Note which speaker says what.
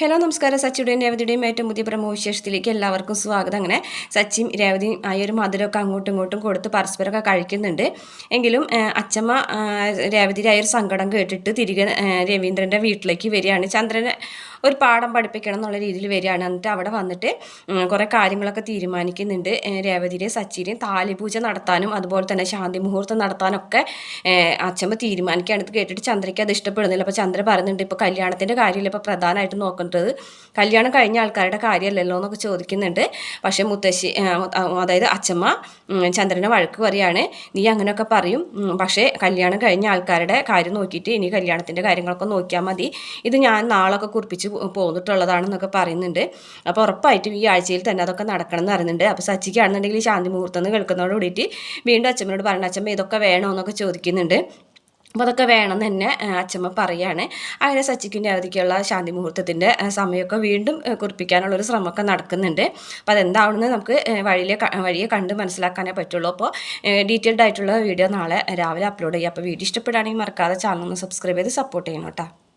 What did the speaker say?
Speaker 1: Hello നമസ്കാരം. സച്ചിയുടെയും രേവതിയുടെയും ഏറ്റവും പുതിയ പ്രമോ വിശേഷത്തിലേക്ക് എല്ലാവർക്കും സ്വാഗതം. അങ്ങനെ സച്ചിയും രേവതിയും ആ ഒരു മധുരമൊക്കെ അങ്ങോട്ടും ഇങ്ങോട്ടും കൊടുത്ത് പരസ്പരമൊക്കെ കഴിക്കുന്നുണ്ട്. എങ്കിലും അച്ചമ്മ രേവതിയുടെ ആ സങ്കടം കേട്ടിട്ട് തിരികെ രവീന്ദ്രന്റെ വീട്ടിലേക്ക് വരികയാണ്. ചന്ദ്രനെ ഒരു പാഠം പഠിപ്പിക്കണം എന്നുള്ള രീതിയിൽ വരികയാണ്. എന്നിട്ട് അവിടെ വന്നിട്ട് കുറേ കാര്യങ്ങളൊക്കെ തീരുമാനിക്കുന്നുണ്ട്. രേവതിയുടെയും സച്ചിയുടെയും താലിപൂജ നടത്താനും അതുപോലെ തന്നെ ശാന്തി മുഹൂർത്തം നടത്താനൊക്കെ അച്ഛമ്മ തീരുമാനിക്കുകയാണ്. ഇത് കേട്ടിട്ട് ചന്ദ്രയ്ക്ക് അത് ഇഷ്ടപ്പെടുന്നില്ല. അപ്പോൾ ചന്ദ്ര പറയുന്നുണ്ട് ഇപ്പോൾ കല്യാണത്തിന്റെ കാര്യമില്ല ഇപ്പോൾ പ്രധാനമായിട്ട് നോക്കേണ്ടത്? കല്യാണം കഴിഞ്ഞ ആൾക്കാരുടെ കാര്യമല്ലല്ലോ? എന്നൊക്കെ ചോദിക്കുന്നുണ്ട്. പക്ഷേ മുത്തശ്ശി അതായത് അച്ചമ്മ ഉം, ചന്ദ്രനെ വഴക്ക് പറയാണ്. നീ അങ്ങനെയൊക്കെ പറയും. പക്ഷേ കല്യാണം കഴിഞ്ഞ ആൾക്കാരുടെ കാര്യം നോക്കിയിട്ട് ഇനി കല്യാണത്തിന്റെ കാര്യങ്ങളൊക്കെ നോക്കിയാൽ മതി. ഇത് ഞാൻ നാളൊക്കെ കുറിപ്പിച്ച് പോ- പോന്നിട്ടുള്ളതാണെന്നൊക്കെ പറയുന്നുണ്ട്. അപ്പോൾ ഉറപ്പായിട്ടും ഈ ആഴ്ചയിൽ തന്നെ അതൊക്കെ നടക്കണം എന്ന് അറിയുന്നുണ്ട്. അപ്പോൾ സച്ചിക്കാണെന്നുണ്ടെങ്കിൽ ശാന്തി മുഹൂർത്തം എന്ന് കേൾക്കുന്നതോട് കൂടിയിട്ട് വീണ്ടും അച്ഛമ്മയോട് പറഞ്ഞു അച്ഛമ്മ ഇതൊക്കെ വേണോ? എന്നൊക്കെ ചോദിക്കുന്നുണ്ട്. അപ്പോൾ അതൊക്കെ വേണമെന്ന് തന്നെ അച്ഛമ്മ പറയാണ്. അങ്ങനെ സച്ചിക്കിന്റെ അവധിക്കുള്ള ശാന്തി മുഹൂർത്തത്തിന്റെ സമയമൊക്കെ വീണ്ടും കുറിപ്പിക്കാനുള്ളൊരു ശ്രമമൊക്കെ നടക്കുന്നുണ്ട്. അപ്പോൾ അതെന്താവണമെന്ന് നമുക്ക് വഴിയിലെ വഴിയെ കണ്ട് മനസ്സിലാക്കാനേ പറ്റുള്ളൂ. അപ്പോൾ ഡീറ്റെയിൽഡ് ആയിട്ടുള്ള വീഡിയോ നാളെ രാവിലെ അപ്ലോഡ് ചെയ്യാം. അപ്പോൾ വീഡിയോ ഇഷ്ടപ്പെടുകയാണെങ്കിൽ മറക്കാതെ ചാനൽ ഒന്ന് സബ്സ്ക്രൈബ് ചെയ്ത് സപ്പോർട്ട് ചെയ്യണം കേട്ടോ.